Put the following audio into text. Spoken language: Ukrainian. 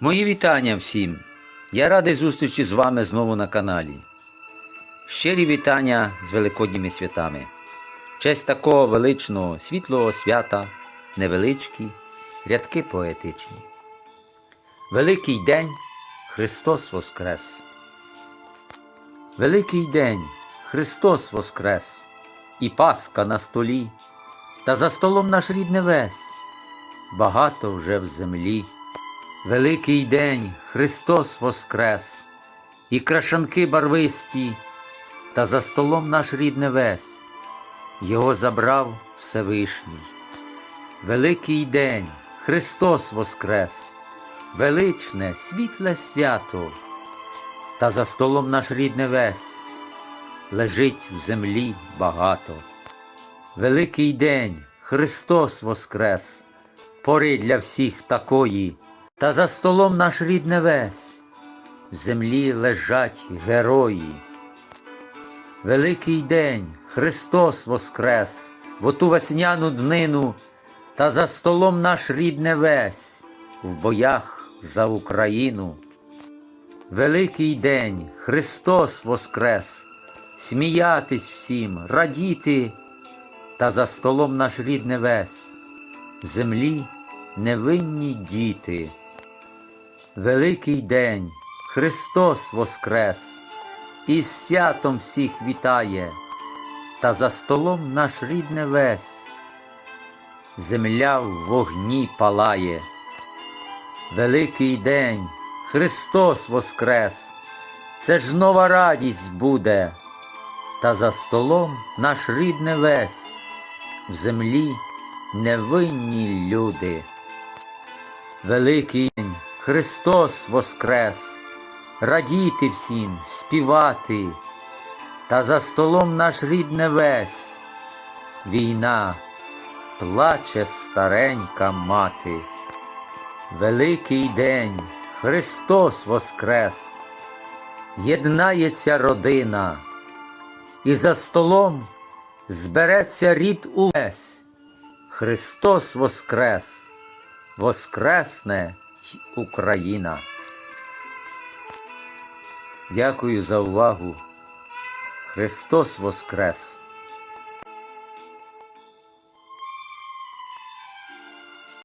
Мої вітання всім! Я радий зустрічі з вами знову на каналі. Щирі вітання з Великодніми святами. Честь такого величного світлого свята, невеличкі, рядки поетичні. Великий день Христос Воскрес. Великий день Христос Воскрес, і Пасха на столі, та за столом наш рідне весь, багато вже в землі. Великий день Христос Воскрес, і крашанки барвисті, та за столом наш рідне весь, Його забрав Всевишній. Великий день Христос Воскрес, величне, світле свято, та за столом наш рідне весь, лежить в землі багато. Великий день Христос Воскрес, пори для всіх такої. Та за столом наш рідне весь, в землі лежать герої. Великий день Христос Воскрес, в оту весняну днину, та за столом наш рідне весь, в боях за Україну. Великий день Христос Воскрес, сміятись всім, радіти, та за столом наш рідне весь, в землі невинні діти. Великий день Христос Воскрес, і святом всіх вітає, та за столом наш рідне весь, земля в вогні палає. Великий день Христос Воскрес, це ж нова радість буде, та за столом наш рідне весь, в землі невинні люди. Великий день Христос Воскрес, радіти всім, співати, та за столом наш рідне весь, війна, плаче старенька мати. Великий день! Христос Воскрес, єднається родина, і за столом збереться рід увесь. Христос Воскрес, Воскресне Україна. Дякую за увагу. Христос Воскрес!